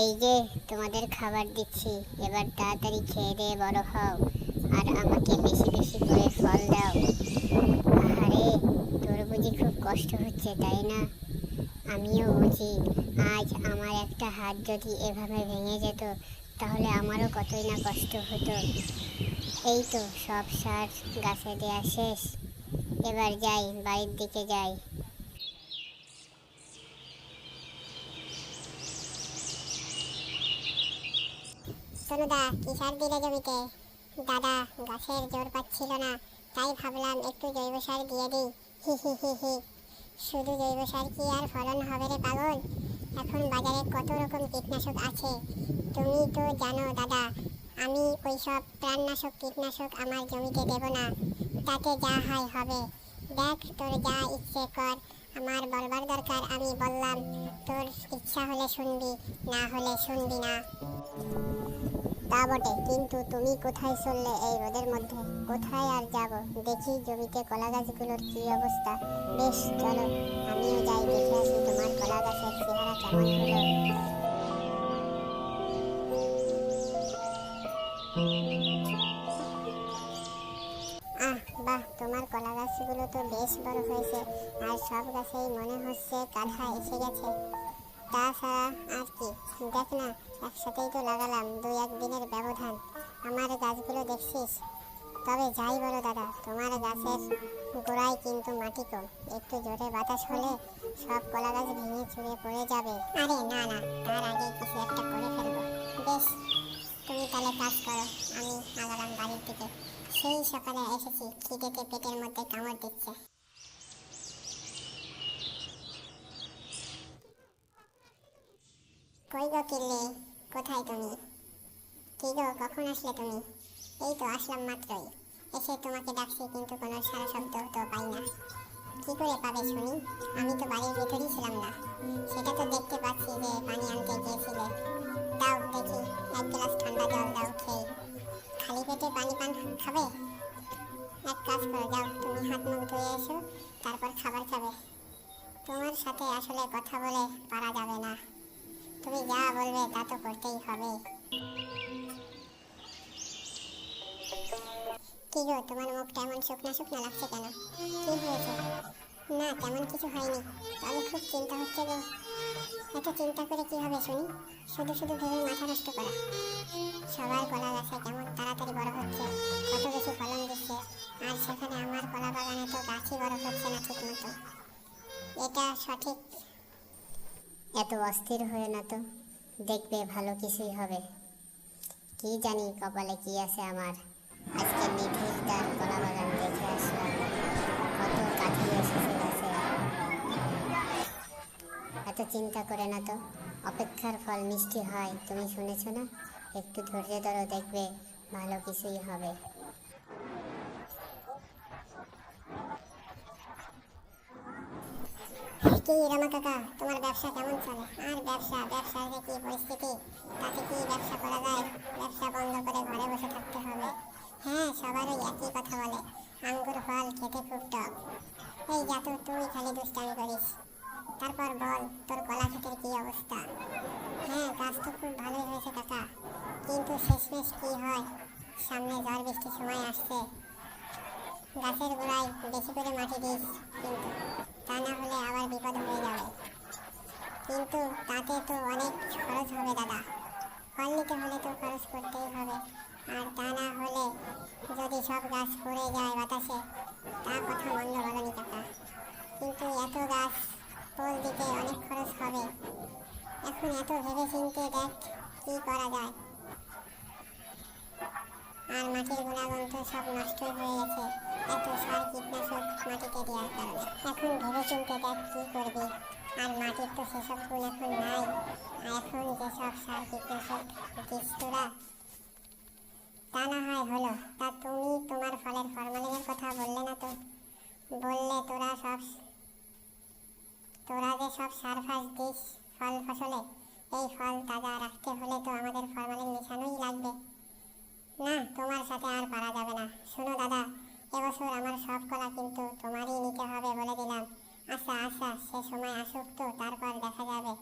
এই যে তোমাদের খাবার দিচ্ছি, এবার তাড়াতাড়ি খেয়ে দিয়ে বড় হও, আর আমাকে বেশি বেশি করে ফল দাও। আরে তোর বুঝি খুব কষ্ট হচ্ছে, তাই না? আমিও বুঝি, আজ আমার একটা হাত যদি এভাবে ভেঙে যেত, তাহলে আমারও কতই না কষ্ট হতো। এই তো সব সার গাছে দেওয়া শেষ। এবার যাই, বাড়ির দিকে যাই। সোনুদা কি সার দিলে জমিতে? দাদা, গাছের জোর পাচ্ছিল না, তাই ভাবলাম একটু জৈব সার দিয়ে দিই। হি হি হি হি। শুধু জৈব সার কি আর ফলন হবে রে পাগল? এখন বাজারে কত রকম কীটনাশক আছে? তুমি তো জানো দাদা, আমি ওই সব প্রাণনাশক কীটনাশক আমার জমিতে দেব না। তাতে যা হয় হবে। দেখ, তোর যা ইচ্ছে কর। আমার বলবার দরকার, আমি বললাম, তোর ইচ্ছা হলে শুনবি, না হলে শুনবি না। তা বটে, কিন্তু তুমি কোথায় চললে এই রোদের মধ্যে? কোথায় আর যাব? দেখি জমিতে কলা গাছগুলোর কি অবস্থা। বেশ, চলো, আমিও যাই দেখে আসি তোমার কলা গাছের চেহারা কেমন হলো। আহ, বাহ, তোমার কলা গাছগুলো তো বেশ বড় হয়েছে। আর সব গাছেই মনে হচ্ছে কাঁধা এসে গেছে। তাছাড়া আর কি। দেখ না, একসাথেই তো লাগালাম দুই এক দিনের ব্যবধান। আমার গাছগুলো দেখছিস? তবে যাই বলো দাদা, তোমার গাছের গোড়ায় কিন্তু মাটি কম। একটু জোরে বাতাস হলে সব কলা গাছ ভেঙে চুরে পড়ে যাবে। আরে না না, তার আগে কিছু একটা করে ফেলব। বেশ, তুমি তাহলে কাজ করো, আমি আগালাম বাড়ির দিকে। সেই সকালে এসেছি খিদেতে পেটের মধ্যে কামড় দিচ্ছে। কই গো কোথায় তুমি? কি গো, কখন আসলে তুমি? এই তো আসলাম মাত্রই। এসে তোমাকে ডাকছি, কিন্তু কোনো সারা শব্দ তো পাই না। কি করে পাবে শুনি? আমি তো বাড়ির ভেতরেই ছিলাম না। সেটা তো দেখতে পাচ্ছি যে পানি আনতে গিয়েছিলে। দাও দেখি, এক গ্লাস ঠান্ডা জল দাও খেয়ে। খালি পেটে পানি পান খাবে? এক কাজ করো, যাও, তুমি হাত মুখ ধুয়ে এসো, তারপর খাবার খাবে। তোমার সাথে আসলে কথা বলে পারা যাবে না। বলবে, তা তো করতেই হবে। কি গো, তোমার মুখটা এমন শুকনা শুকনা লাগছে কেন? কি হয়েছে? না, তেমন কিছু হয়নি। তবে খুব চিন্তা হচ্ছে গো এত চিন্তা করে কি হবে শুনি? শুধু শুধু ভেবে মাথা নষ্ট করা। সবার কলা গাছে কেমন তাড়াতাড়ি বড় হচ্ছে, কত বেশি ফলন দিচ্ছে, আর সেখানে আমার কলা বাগানে তো গাছই বড় হচ্ছে না ঠিক মতো এটা সঠিক? এত অস্থির হয়ে না তো? দেখবে ভালো কিছুই হবে। কি জানি কপালে কি আছে আমার। আজকে নিধিরদার কলা বাগান দেখে আসলাম কত কাঠি এসেছে গাছে এত চিন্তা করে না তো। অপেক্ষার ফল মিষ্টি হয়, তুমি শুনেছো না? একটু ধৈর্য ধরো, দেখবে ভালো কিছুই হবে। কি রামা কাকা, তোমার ব্যবসা কেমন চলে? আর ব্যবসা ব্যবসার যে কি পরিস্থিতি, তাতে কি ব্যবসা করা যায়? ব্যবসা বন্ধ করে ঘরে বসে থাকতে হবে। হ্যাঁ সবারই একই কথা বলে, আঙ্গুর, ফল, খেতে খুব টক। এই যা তো, তুই খালি দুষ্টামি করিস। তারপর বল, তোর কলা ক্ষেতের কি অবস্থা? হ্যাঁ গাছ তো খুব ভালোই হয়েছে কাকা। কিন্তু শেষমেশ কি হয়? সামনে ঝড় বৃষ্টির সময় আসছে। গাছের গোড়ায় বেশি করে মাটি দিস কিন্তু তা না হলে আবার বিপদ হয়ে যাবে কিন্তু তাতে তো অনেক খরচ হবে দাদা। ফল নিতে হলে তো খরচ করতেই হবে। আর তা না হলে যদি সব গাছ পড়ে যায় বাতাসে, তা কথা মন্দ বলনি কাকা। কিন্তু এত গাছ পোল দিতে অনেক খরচ হবে। এখন এত ভেবে চিনতে দেখ কি করা যায়। আর মাটির গুণাগুণ তো সব নষ্ট হয়ে গেছে। এত সার কীটনাশক মাটিতে দেওয়ার কারণে। এখন ভেবে চিনতে দেখ কি করবি। আর মাটির তো সেসব গুণ এখন নাই এখন যেসব সার কীটনাশক দিস তোরা তা না হয় হলো। তা তুমি তোমার ফলের ফরমালিনের কথা বললে না তো? বললে তোরা সব তোরা যে সব সার ফাস দিস ফল ফসলে, এই ফল তাজা রাখতে হলে তো আমাদের ফরমালিন মেশানোই লাগবে। না, তোমার সাথে আর পারা যাবে না। শোনো দাদা এবছর আমার সব কলা কিন্তু তোমারই নিতে হবে বলে দিলাম। আচ্ছা আচ্ছা সে সময় আসুক তো তারপর দেখা যাবে